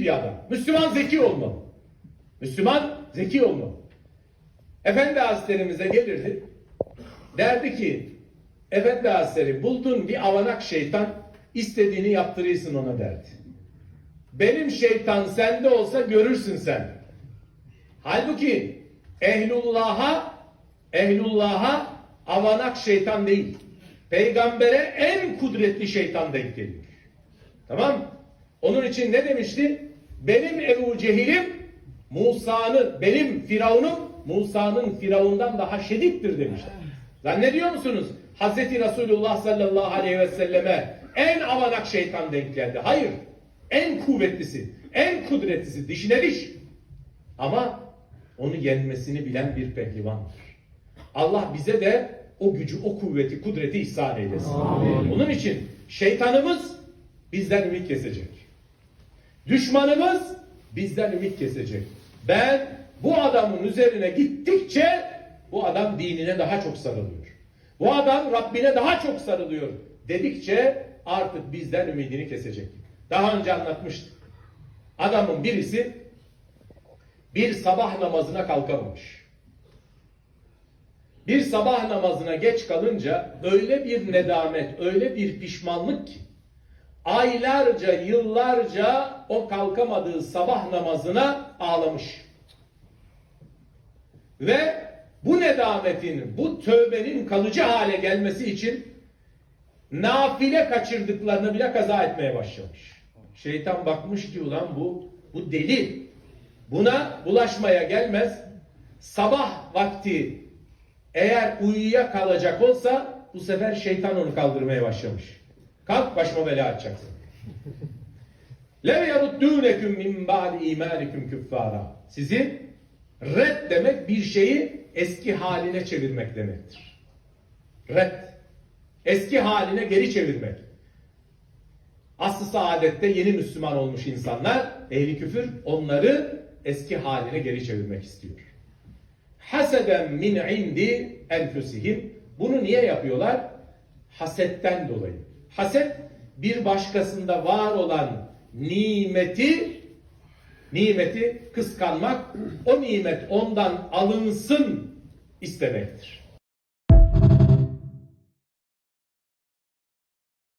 bir adam. Müslüman zeki olmalı. Müslüman zeki olmalı. Efendi Hazretlerimize gelirdi. Derdi ki Efendi Hazretleri buldun bir avanak şeytan istediğini yaptırırsın ona derdi. Benim şeytan sende olsa görürsün sen. Halbuki ehlullah'a ehlullah'a avanak şeytan değil. Peygambere en kudretli şeytan denk geliyor. Tamam? Onun için ne demişti? Benim Ebu Cehil'im Musa'nın, benim Firavun'um Musa'nın Firavun'dan daha şedittir demişti. Zannediyor musunuz? Hazreti Resulullah sallallahu aleyhi ve selleme en avanak şeytan denk geldi. Hayır. En kuvvetlisi, en kudretlisi, dişine diş. Ama onu yenmesini bilen bir pehlivandır. Allah bize de o gücü, o kuvveti, kudreti ihsan eylesin. Onun için şeytanımız bizden ümit kesecek. Düşmanımız bizden ümit kesecek. Ben bu adamın üzerine gittikçe bu adam dinine daha çok sarılıyor. Bu adam Rabbine daha çok sarılıyor dedikçe artık bizden ümidini kesecek. Daha önce anlatmıştık. Adamın birisi bir sabah namazına kalkamamış. Bir sabah namazına geç kalınca öyle bir nedamet, öyle bir pişmanlık ki aylarca, yıllarca o kalkamadığı sabah namazına ağlamış. Ve bu nedametin, bu tövbenin kalıcı hale gelmesi için nafile kaçırdıklarını bile kaza etmeye başlamış. Şeytan bakmış ki ulan bu, bu deli. Buna bulaşmaya gelmez. Sabah vakti eğer uyuya kalacak olsa bu sefer şeytan onu kaldırmaya başlamış. Kalk başıma bela açacaksın. Le yeruddunekum min ba'di imanikum küffara. Sizi red demek bir şeyi eski haline çevirmek demektir. Red. Eski haline geri çevirmek. Aslı saadette yeni Müslüman olmuş insanlar, ehli küfür onları eski haline geri çevirmek istiyor. Haseden min indi enfusihim. Bunu niye yapıyorlar? Hasetten dolayı. Haset bir başkasında var olan nimeti nimeti kıskanmak, o nimet ondan alınsın istemektir.